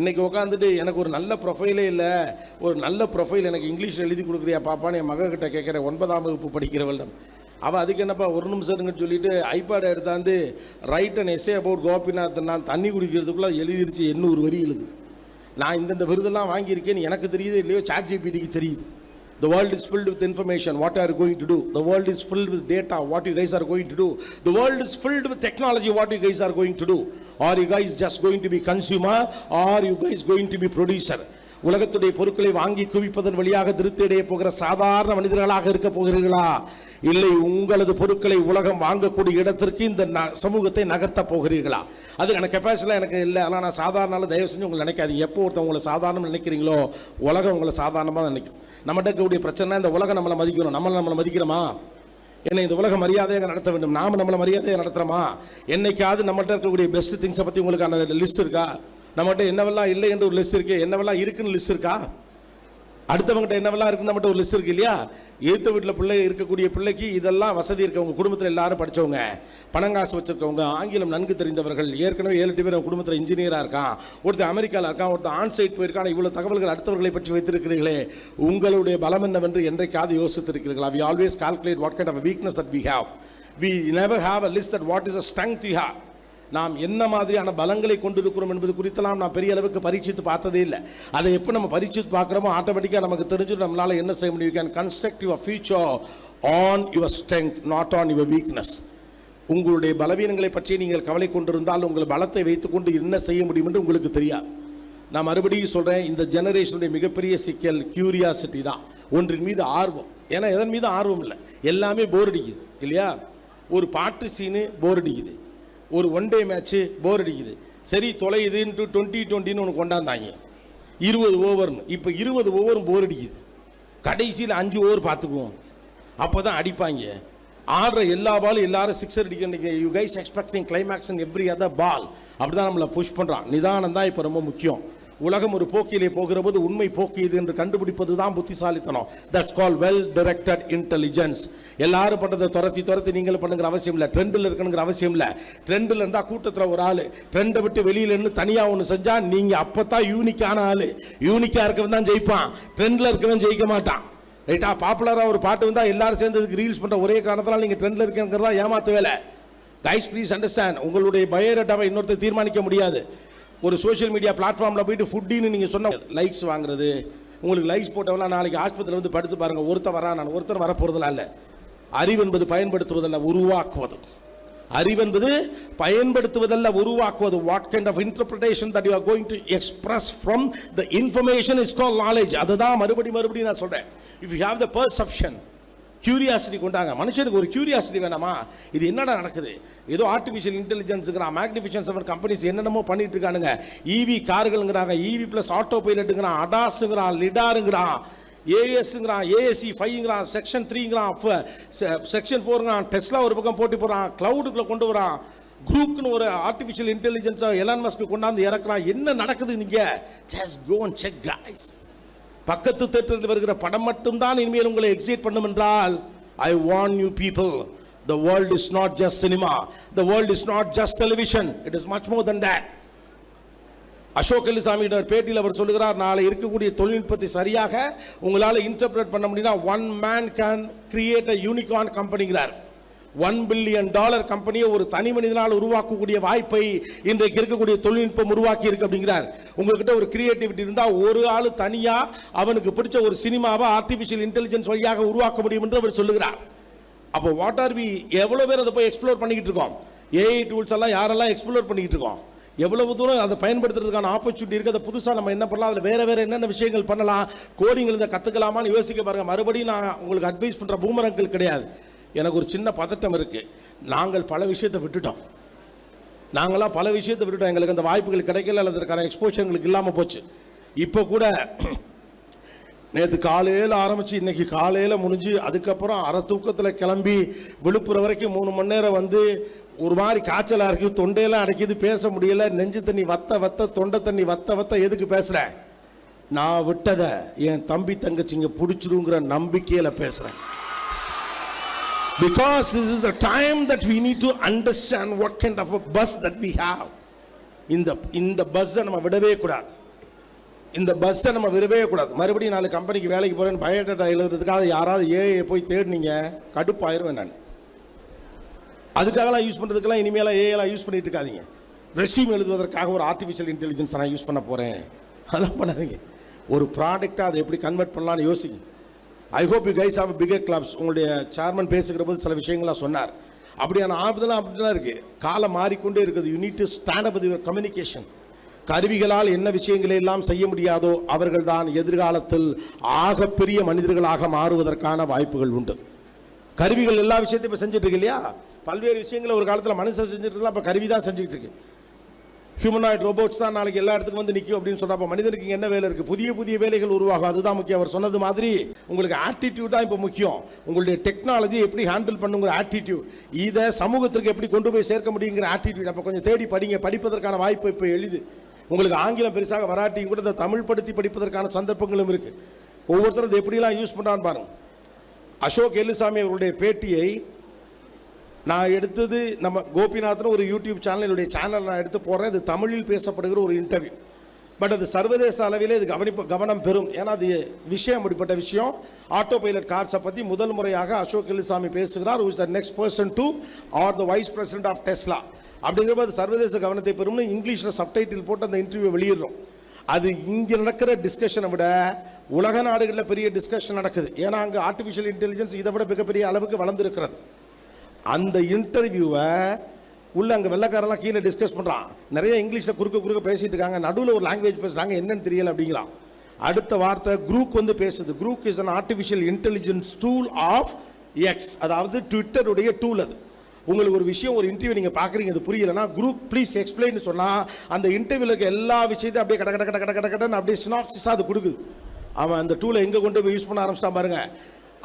இன்னைக்கு உட்காந்துட்டு எனக்கு ஒரு நல்ல ப்ரொஃபைலே இல்லை. ஒரு நல்ல ப்ரொஃபைல் எனக்கு இங்கிலீஷ் எழுதி கொடுக்குறியா பாப்பான்னு என் மகக்கிட்ட கேட்குற ஒன்பதாம் வகுப்பு படிக்கிறவளிடம். அவள் அதுக்கு என்னப்பா ஒரு நிமிஷத்துங்க சொல்லிட்டு ஐபேடை எடுத்தாந்து write and essay about Gopinath நான் தண்ணி குடிக்கிறதுக்குள்ளே எழுதிருச்சு எண்ணூறு வரி எழுது நான் இந்தந்த விருதெல்லாம் வாங்கியிருக்கேன்னு எனக்கு தெரியுது இல்லையோ சாட் ஜிபிடிக்கு தெரியுது. The world is filled with information what are going to do the world is filled with data what you guys are going to do the world is is with technology what you guys are going to do are you guys just going to be consumer are you guys going to be producer உலகத்துடைய பொருட்களை வாங்கி குவிப்பதன் வழியாக திருப்தியடைய போகிற சாதாரண மனிதர்களாக இருக்க போகிறீர்களா? இல்லை உங்களது பொருட்களை உலகம் வாங்கக்கூடிய இடத்திற்கு இந்த ந- சமூகத்தை நகர்த்த போகிறீர்களா? அதுக்கான கெப்பாசிட்டிலாம் எனக்கு இல்லை. ஆனால் நான் சாதாரண தயவு செஞ்சு உங்களை நினைக்காதீங்க. எப்போ ஒருத்தவங்க உங்களை சாதாரணம் நினைக்கிறீங்களோ உலகம் உங்களை சாதாரணமாக நினைக்கும். நம்மகிட்ட இருக்கக்கூடிய பிரச்சனை இந்த உலகம் நம்மளை மதிக்கணும். நம்மளை நம்மளை மதிக்கிறோமா? என்னை இந்த உலக மரியாதையாக நடத்த வேண்டும். நாம் நம்மளை மரியாதையாக நடத்துகிறோமா என்னைக்காவது நம்மகிட்ட இருக்கக்கூடிய பெஸ்ட் திங்ஸை பற்றி உங்களுக்கான லிஸ்ட் இருக்கா? நம்மகிட்ட என்னவெல்லாம் இல்லை என்று ஒரு லிஸ்ட் இருக்கு என்னவெல்லாம் இருக்குன்னு லிஸ்ட் இருக்கா? அடுத்தவங்ககிட்ட என்னவெல்லாம் இருக்குன்னு மட்டும் ஒரு லிஸ்ட் இருக்கு இல்லையா? ஏத்த வீட்டில் பிள்ளை இருக்கக்கூடிய பிள்ளைக்கு இதெல்லாம் வசதி இருக்கவங்க குடும்பத்தில் எல்லாரும் படிச்சவங்க பணங்காசு வச்சுருக்கவங்க ஆங்கிலம் நன்கு தெரிந்தவர்கள் ஏற்கனவே ஏழு எட்டு பேர் குடும்பத்தில் இன்ஜினியராக இருக்கான் ஒருத்தர் அமெரிக்காவில் இருக்கான் ஒருத்தர் ஆன் சைட் போயிருக்கான் இவ்வளோ தகவல்கள் அடுத்தவர்களை பற்றி வைத்திருக்கிறீர்களே உங்களுடைய பலம் என்னவென்று என்றைக்காவது யோசித்திருக்கிறீர்களா? We always calculate what kind of weakness that we have we never have a list that what is a strength you have நாம் என்ன மாதிரியான பலங்களை கொண்டிருக்கிறோம் என்பது குறித்தெல்லாம் நான் பெரிய அளவுக்கு பரீட்சித்து பார்த்ததே இல்லை. அதை எப்போ நம்ம பரீட்சித்து பார்க்குறோமோ ஆட்டோமேட்டிக்காக நமக்கு தெரிஞ்சு நம்மளால் என்ன செய்ய முடியும்? Can construct your future on your strength not on your weakness உங்களுடைய பலவீனங்களை பற்றி நீங்கள் கவலை கொண்டிருந்தால் உங்கள் பலத்தை வைத்துக்கொண்டு என்ன செய்ய முடியும் என்று உங்களுக்கு தெரியாது. நான் மறுபடியும் சொல்கிறேன் இந்த ஜெனரேஷனுடைய மிகப்பெரிய சிக்கல் கியூரியாசிட்டி தான். ஒன்றின் மீது ஆர்வம். ஏன்னா எதன் மீது ஆர்வம் இல்லை? எல்லாமே போர் அடிக்குது இல்லையா? ஒரு பாட்டு சீனு போர் அடிக்குது. ஒரு ஒன் டே மேட்ச்சு போர் அடிக்குது. சரி தொலையுதுன்ட்டு டுவெண்ட்டி டுவெண்ட்டின்னு ஒன்று கொண்டாந்தாங்க. இருபது ஓவர்னு இப்போ இருபது ஓவரும் போர் அடிக்குது. கடைசியில் அஞ்சு ஓவர் பார்த்துக்குவோம். அப்போ தான் அடிப்பாங்க. ஆடுற எல்லா பாலும் எல்லாரும் சிக்ஸர் அடிக்க you guys expecting climax every other ball அப்படி தான் நம்மளை புஷ் பண்ணுறான் நிதானம் தான் இப்போ ரொம்ப முக்கியம். உலகம் ஒரு போக்கிலே போகிற போது உண்மை போக்கு இது என்று கண்டுபிடிப்பது தான் புத்திசாலித்தனம். That's call well directed intelligence எல்லாரும் பண்ணுறதை துரத்தி துரத்தி நீங்களும் பண்ணுங்கிற அவசியம் இல்லை. ட்ரெண்டில் இருக்கணுங்கிற அவசியம் இல்லை. ட்ரெண்டில் இருந்தால் கூட்டத்தில் ஒரு ஆள். ட்ரெண்டை விட்டு வெளியில் இருந்து தனியாக ஒன்று செஞ்சால் நீங்கள் அப்போ தான் யூனிக்கான ஆள். யூனிக்காக இருக்கவன் தான் ஜெயிப்பான். ட்ரெண்டில் இருக்கவன் ஜெயிக்க மாட்டான். ரைட்டா பாப்புலராக ஒரு பாட்டு வந்தால் எல்லாரும் சேர்ந்து இதுக்கு ரீல்ஸ் பண்ணுற ஒரே காரணத்தில் நீங்கள் ட்ரெண்டில் இருக்கங்கிறதா ஏமாத்து வேலை. கைஸ் ப்ளீஸ் அண்டர்ஸ்டாண்ட் உங்களுடைய பயோடேட்டாவை இன்னொருத்தர் தீர்மானிக்க முடியாது. ஒரு சோஷியல் மீடியா பிளாட்ஃபார்மில் போயிட்டு ஃபுட்டின்னு நீங்கள் சொன்ன லைக்ஸ் வாங்குறது உங்களுக்கு லைக்ஸ் போட்டவெல்லாம் நாளைக்கு ஆஸ்பத்திரியில் வந்து படுத்து பாருங்கள் ஒருத்தர் வரா நான் ஒருத்தர் வரப்போகிறதுலாம் இல்லை. அறிவு என்பது பயன்படுத்துவதல்ல உருவாக்குவது. அறிவென்பது பயன்படுத்துவதல்ல உருவாக்குவது. What kind of interpretation that you are going to express from the information is call knowledge அதுதான் மறுபடி மறுபடியும் நான் சொல்கிறேன் if you have the perception curiosity கொண்டாங்க. மனுஷனுக்கு ஒரு கியூரியாசிட்டி வேணாமா இது என்னடா நடக்குது? ஏதோ ஆர்டிஃபிஷியல் இன்டெலிஜென்ஸுங்கிறான் மேக்னிஃபிஷன் செவன் கம்பெனிஸ் என்னென்னமோ பண்ணிட்டு இருக்கானுங்க. இவி கார்களுங்கிறாங்க இவி ப்ளஸ் ஆட்டோ பைலட்டுங்கிறான் அடாஸுங்கிறான் லிடாருங்கிறான் ஏஎஸ்ங்கிறான் ஏஎஸ்சி ஃபைவ்ங்கிறான் செக்ஷன் த்ரீங்கிறான் செக்ஷன் ஃபோருங்கிறான் டெஸ்லா ஒரு பக்கம் போட்டி போகிறான் க்ளவுடுக்குள்ள கொண்டு வரான். குரூப்னு ஒரு ஆர்டிஃபிஷியல் இன்டெலிஜென்ஸை எலான் மஸ்க்கு கொண்டாந்து இறக்குறான். என்ன நடக்குது நீங்கள் just go and check guys பக்கத்து தேட்டரில் வருகிற படம் மட்டும்தான் இனிமேல் உங்களை எக்ஸைட் பண்ணும் என்றால் I want you people the world is not just cinema the world is not just television it is much more than that Ashok எலிசாமியோட பேட்டியில் அவர் சொல்லுகிறார் நாளை இருக்கக்கூடிய தொழில்நுட்பத்தை சரியாக உங்களால் இன்டர்பிரேட் பண்ண முடியும்னா one man can create a unicorn கம்பெனிங்கிறார் one billion dollar கம்பெனியை ஒரு தனி மனிதனால் உருவாக்கக்கூடிய வாய்ப்பை இன்றைக்கு இருக்கக்கூடிய தொழில்நுட்பம் உருவாக்கி இருக்கு அப்படிங்கிறார். உங்ககிட்ட ஒரு கிரியேட்டிவிட்டி இருந்தால் ஒரு ஆள் தனியா அவனுக்கு பிடிச்ச ஒரு சினிமாவை ஆர்டிஃபிஷியல் இன்டெலிஜென்ஸ் வழியாக உருவாக்க முடியும் என்று அவர் சொல்லுகிறார். அப்போ வாட் ஆர் வி எவ்வளோ பேர் அதை போய் எக்ஸ்ப்ளோர் பண்ணிக்கிட்டு இருக்கோம்? ஏஐ டூல்ஸ் எல்லாம் யாரெல்லாம் எக்ஸ்ப்ளோர் பண்ணிக்கிட்டு இருக்கோம்? எவ்வளவு தூரம் அதை பயன்படுத்துறதுக்கான ஆப்பர்ச்சுனிட்டி இருக்குது அதை புதுசாக நம்ம என்ன பண்ணலாம்? அதில் வேறு வேறு என்னென்ன விஷயங்கள் பண்ணலாம்? கோடிங் இதை கற்றுக்கலாமான்னு யோசிக்க பாருங்க. மறுபடியும் நான் உங்களுக்கு அட்வைஸ் பண்ணுற பூமரங்கள் கிடையாது. எனக்கு ஒரு சின்ன பதட்டம் இருக்குது நாங்கள் பல விஷயத்தை விட்டுட்டோம். நாங்களாம் பல விஷயத்தை விட்டுட்டோம். எங்களுக்கு அந்த வாய்ப்புகள் கிடைக்கல அல்லது அதற்கான எக்ஸ்போஷர் எங்களுக்கு இல்லாமல் போச்சு. இப்போ கூட நேற்று காலையில் ஆரம்பித்து இன்னைக்கு காலையில் முடிஞ்சு அதுக்கப்புறம் அரை தூக்கத்தில் கிளம்பி விழுப்புரம் வரைக்கும் மூணு மணி நேரம் வந்து ஒரு மாதிரி காய்ச்சலாக இருக்குது தொண்டையெல்லாம் அடைக்குது பேச முடியல. நெஞ்சு தண்ணி வத்த வத்த தொண்டை தண்ணி வத்த வத்த எதுக்கு பேசுகிறேன் நான் விட்டதை என் தம்பி தங்கச்சிங்க பிடிச்சிருங்கிற நம்பிக்கையில் பேசுகிறேன் because this is a time that we need to understand what kind of a buzz that we have இந்த இந்த பஸ்ஸை நம்ம விடவே கூடாது. இந்த பஸ்ஸை நம்ம விடவே கூடாது. மறுபடியும் நாலு கம்பெனிக்கு வேலைக்கு போகிறேன்னு பயோடேட்டா எழுதுறதுக்காக யாராவது ஏஐ போய் தேடினீங்க கடுப்பாயிருவேன் நான். அதுக்காகலாம் யூஸ் பண்ணுறதுக்கெல்லாம் இனிமேலாம் ஏஐலாம் யூஸ் பண்ணிட்டு இருக்காதீங்க. ரெஸ்யூம் எழுதுவதற்காக ஒரு ஆர்டிஃபிஷியல் இன்டெலிஜென்ஸ் நான் யூஸ் பண்ண போகிறேன் அதெல்லாம் பண்ணாதீங்க. ஒரு ப்ராடக்டாக அதை எப்படி கன்வெர்ட் பண்ணலான்னு யோசிங்க. I hope you guys have figure clubs உங்களுடைய சேர்மன் பேசுகிற போது சில விஷயங்கள்லாம் சொன்னார். அப்படியான ஆபத்துலாம் அப்படிலாம் இருக்குது காலம் மாறிக்கொண்டே இருக்குது. You need to stand up your communication கருவிகளால் என்ன விஷயங்களை எல்லாம் செய்ய முடியாதோ அவர்கள்தான் எதிர்காலத்தில் ஆகப்பெரிய மனிதர்களாக மாறுவதற்கான வாய்ப்புகள் உண்டு. கருவிகள் எல்லா விஷயத்தையும் இப்போ செஞ்சுட்டு இருக்கு இல்லையா? பல்வேறு விஷயங்களை ஒரு காலத்தில் மனுஷன் செஞ்சுட்டு இருந்தால் இப்போ கருவி தான் செஞ்சுட்டு இருக்கு. ஹியூமனாய்ட் ரோபோட்ஸ் தான் நாளைக்கு எல்லா இடத்துக்கும் வந்து நிற்கும் அப்படின்னு சொன்னப்போ மனிதனுக்கு என்ன வேலை இருக்குது புதிய புதிய வேலைகள் உருவாகும். அதுதான் முக்கியம். அவர் சொன்னது மாதிரி உங்களுக்கு ஆட்டிடியூட் தான் இப்போ முக்கியம். உங்களுடைய டெக்னாலஜி எப்படி ஹேண்டில் பண்ணுங்கிற ஆட்டிடியூட் இதை சமூகத்திற்கு எப்படி கொண்டு போய் சேர்க்க முடியுங்கிற ஆட்டிடியூட் அப்போ கொஞ்சம் தேடி படிங்க. படிப்பதற்கான வாய்ப்பு இப்போ எளிது. உங்களுக்கு ஆங்கிலம் பெருசாக வராட்டியும் கூட இந்த தமிழ் படுத்தி படிப்பதற்கான சந்தர்ப்பங்களும் இருக்குது ஒவ்வொருத்தரும் இதை எப்படிலாம் யூஸ் பண்ணுறான்னு பாருங்க. அசோக் எல்லுசாமி அவருடைய பேட்டியை நான் எடுத்தது நம்ம கோபிநாத்னு ஒரு யூடியூப் சேனல் என்னுடைய சேனல் நான் எடுத்து போடுறேன் இது தமிழில் பேசப்படுகிற ஒரு இன்டர்வியூ பட் அது சர்வதேச அளவிலே இது கவனிப்பு கவனம் பெறும். ஏன்னா அது விஷயம் அப்படிப்பட்ட விஷயம். ஆட்டோ பைலட் கார்ஸை பற்றி முதல் முறையாக அசோக் எல்லுசாமி பேசுகிறார் is the next person to are the vice president of Tesla அப்படிங்கிறப்ப அது சர்வதேச கவனத்தை பெறும்னு இங்கிலீஷில் சப்டைட்டில் போட்டு அந்த இன்டர்வியூ வெளியிடுறோம். அது இங்கே நடக்கிற டிஸ்கஷனை விட உலக நாடுகளில் பெரிய டிஸ்கஷன் நடக்குது. ஏன்னா அங்கே ஆர்டிஃபிஷியல் இன்டெலிஜென்ஸ் இதை விட மிகப்பெரிய அளவுக்கு வளர்ந்துருக்கிறது. அந்த இன்டர்வியூவை உள்ள அங்கே வெள்ளக்காரெல்லாம் கீழே டிஸ்கஸ் பண்ணுறான் நிறைய இங்கிலீஷில் குறுக்க குறுக்க பேசிட்டு இருக்காங்க. நடுவில் ஒரு லாங்குவேஜ் பேசுகிறாங்க என்னன்னு தெரியல அப்படிங்கிறான். அடுத்த வார்த்தை குரூப் வந்து பேசுது. Grok is an artificial intelligence tool of X அதாவது ட்விட்டருடைய டூல் அது. உங்களுக்கு ஒரு விஷயம் ஒரு இன்டர்வியூ நீங்கள் பார்க்குறீங்க அது புரியலன்னா குரூப் ப்ளீஸ் எக்ஸ்பிளைன் சொன்னால் அந்த இன்டர்வியூவில் இருக்க எல்லா விஷயத்தையும் அப்படியே கட கட கட கட கட அப்படியே சினாப்சிஸாக அது கொடுக்குது. அவன் அந்த டூலை எங்கே கொண்டு போய் யூஸ் பண்ண ஆரம்பிச்சிட்டான் பாருங்கள்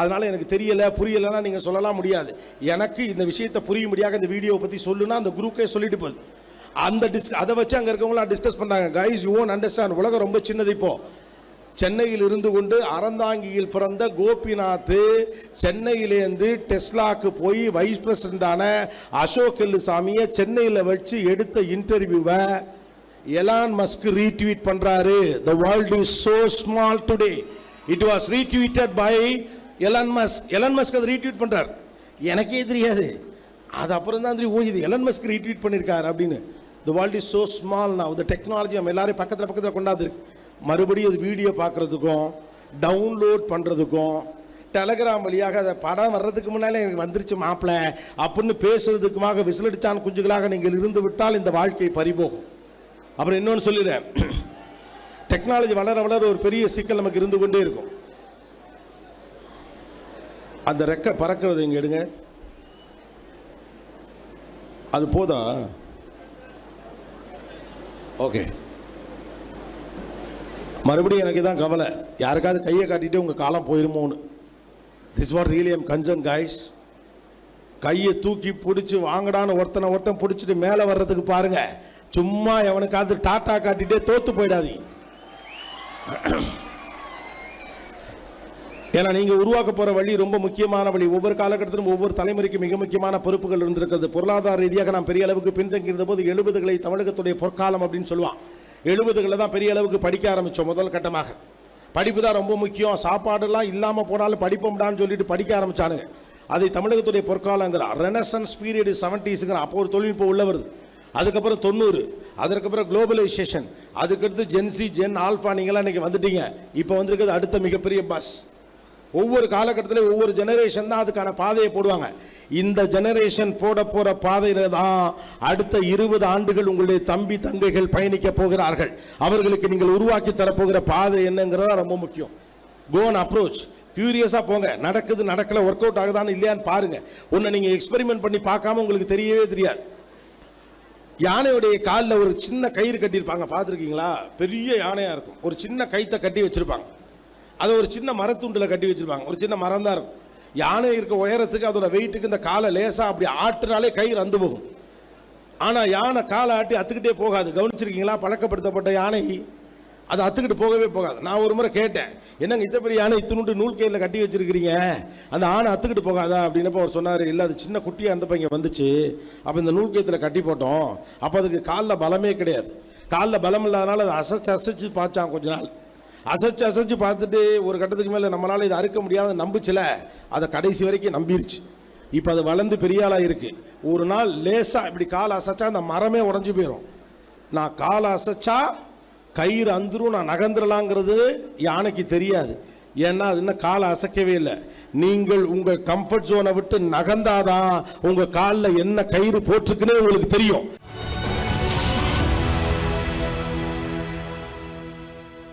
அதனால் எனக்கு தெரியலை புரியலைன்னா நீங்கள் சொல்லலாம் முடியாது. எனக்கு இந்த விஷயத்தை புரியும்படியாக இந்த வீடியோவை பற்றி சொல்லுனா அந்த குரூப்பே சொல்லிட்டு போகுது. அந்த டிஸ் அதை வச்சு அங்கே இருக்கவங்களாம் டிஸ்கஸ் பண்ணாங்க கைஸ் யூ ஓன் அண்டர்ஸ்டாண்ட் உலகம் ரொம்ப சின்னது இப்போ. சென்னையில் இருந்து கொண்டு அறந்தாங்கியில் பிறந்த கோபிநாத் சென்னையிலேருந்து டெஸ்லாக்கு போய் வைஸ் பிரசிடண்டான அசோக் எல்லுசாமியை சென்னையில் வச்சு எடுத்த இன்டர்வியூவை எலான் மஸ்க் ரீட்வீட் பண்ணுறாரு the world is so small today it was retweeted by Elon Musk Elon Musk அதை ரீட்வீட் பண்ணுறார் எனக்கே தெரியாது. அது அப்புறம் தான் தெரியும் ஓ இது எலன் மஸ்க் ரீட்வீட் பண்ணியிருக்காரு அப்படின்னு. The world is so small நான் இந்த டெக்னாலஜி நம்ம எல்லாரையும் பக்கத்தில் பக்கத்தில் கொண்டாந்துருக்கு. மறுபடியும் அது வீடியோ பார்க்குறதுக்கும் டவுன்லோட் பண்ணுறதுக்கும் டெலகிராம் வழியாக அதை படம் வர்றதுக்கு முன்னாலே எனக்கு வந்துருச்சு மாப்பிள்ள அப்படின்னு பேசுறதுக்குமாக விசிலடிச்சான் குஞ்சுகளாக நீங்கள் இருந்து விட்டால் இந்த வாழ்க்கை பறிபோகும். அப்புறம் இன்னொன்று சொல்லிடுறேன். டெக்னாலஜி வளர வளர ஒரு பெரிய சிக்கல் நமக்கு இருந்து கொண்டே இருக்கும். அந்த ரெக்கை பறக்கிறது இங்கே எடுங்க. அது போதா? ஓகே. மறுபடியும் எனக்கு தான் கவலை. யாருக்காவது கையை காட்டிட்டு உங்கள் காலம் போயிருமோன்னு. This what really am concern guys கையை தூக்கி பிடிச்சி வாங்கடான்னு ஒருத்தனை ஒருத்தன் பிடிச்சிட்டு மேலே வர்றதுக்கு பாருங்கள் சும்மா எவனுக்காவது டாட்டா காட்டிகிட்டே தோற்று போயிடாதீங்க. ஏன்னா நீங்கள் உருவாக்க போகிற வழி ரொம்ப முக்கியமான வழி. ஒவ்வொரு காலகட்டத்திலும் ஒவ்வொரு தலைமுறைக்கு மிக முக்கியமான பொறுப்புகள் இருந்திருக்கிறது. பொருளாதார ரீதியாக நாம் பெரிய அளவுக்கு பின்தங்கி போது எழுபதுகளை தமிழகத்துடைய பொற்காலம் அப்படின்னு சொல்லுவான். எழுபதுகளில் தான் பெரிய அளவுக்கு படிக்க ஆரம்பித்தோம் முதல் கட்டமாக. படிப்பு தான் ரொம்ப முக்கியம். சாப்பாடெல்லாம் இல்லாமல் போனாலும் படிப்போம்டான்னு சொல்லிட்டு படிக்க ஆரம்பித்தானுங்க அதை தமிழகத்துடைய பொற்காலங்கிறான் ரெனசன்ஸ் பீரியடு செவன்டிஸுங்கிற அப்போ ஒரு தொழில்நுட்பம் உள்ள வருது. அதுக்கப்புறம் தொண்ணூறு அதுக்கப்புறம் குளோபலைசேஷன் அதுக்கடுத்து ஜென்சி ஜென் ஆல்ஃபா நீங்களாம் இன்றைக்கி வந்துட்டீங்க. இப்போ வந்திருக்கிறது அடுத்த மிகப்பெரிய பஸ் ஒவ்வொரு காலகட்டத்திலையும் ஒவ்வொரு ஜெனரேஷன் தான் அதுக்கான பாதையை போடுவாங்க. இந்த ஜெனரேஷன் போட போகிற பாதையில் தான் அடுத்த இருபது ஆண்டுகள் உங்களுடைய தம்பி தங்கைகள் பயணிக்க போகிறார்கள். அவர்களுக்கு நீங்கள் உருவாக்கி தரப்போகிற பாதை என்னங்கிறதா ரொம்ப முக்கியம். கோன் அப்ரோச் கியூரியஸாக போங்க. நடக்குது நடக்கல ஒர்க் அவுட் ஆகுதான்னு இல்லையான்னு பாருங்கள் ஒன்று நீங்கள் எக்ஸ்பெரிமெண்ட் பண்ணி பார்க்காம உங்களுக்கு தெரியவே தெரியாது. யானையுடைய காலில் ஒரு சின்ன கயிறு கட்டியிருப்பாங்க. பார்த்துருக்கீங்களா? பெரிய யானையாக இருக்கும். ஒரு சின்ன கைத்தை கட்டி வச்சுருப்பாங்க. அதை ஒரு சின்ன மரத்துண்டில் கட்டி வச்சிருப்பாங்க. ஒரு சின்ன மரம் தான் இருக்கும். யானை இருக்க உயரத்துக்கு அதோட வெயிட்டுக்கு இந்த காலை லேசாக அப்படி ஆட்டுனாலே கை அந்து போகும். ஆனால் யானை காலை ஆட்டி அத்துக்கிட்டே போகாது. கவனிச்சிருக்கீங்களா? பழக்கப்படுத்தப்பட்ட யானை அது அத்துக்கிட்டு போகவே போகாது. நான் ஒரு முறை கேட்டேன். என்னங்க இத்த பெரிய யானை இத்தினுண்டு நூல் கயிறில் கட்டி வச்சிருக்கிறீங்க? அந்த ஆணை அத்துக்கிட்டு போகாதா? அப்படின்னப்போ அவர் சொன்னார் இல்லை அது சின்ன குட்டியாக அந்த பையன் வந்துச்சு. அப்போ இந்த நூல் கயிற்றுல கட்டி போட்டோம். அப்போ அதுக்கு காலில் பலமே கிடையாது. காலில் பலம் இல்லாதனால அதை அசைச்சு அசைச்சு பார்த்தான் கொஞ்ச நாள். அசைச்சு அசைச்சு பார்த்துட்டு ஒரு கட்டத்துக்கு மேலே நம்மளால் இதை அறுக்க முடியாத நம்பிச்சில அதை கடைசி வரைக்கும் நம்பிருச்சு. இப்போ அது வளர்ந்து பெரிய ஆளாக இருக்குது ஒரு நாள் லேசாக இப்படி காலை அசைச்சா அந்த மரமே உடஞ்சி போயிடும் நான் காலை அசைச்சா கயிறு அந்துரும் நான் நகர்ந்துடலாங்கிறது யானைக்கு தெரியாது. ஏன்னா அது இன்னும் காலை அசைக்கவே இல்லை. நீங்கள் உங்கள் கம்ஃபர்ட் ஜோனை விட்டு நகர்ந்தாதான் உங்கள் காலில் என்ன கயிறு போட்டிருக்குன்னு உங்களுக்கு தெரியும்.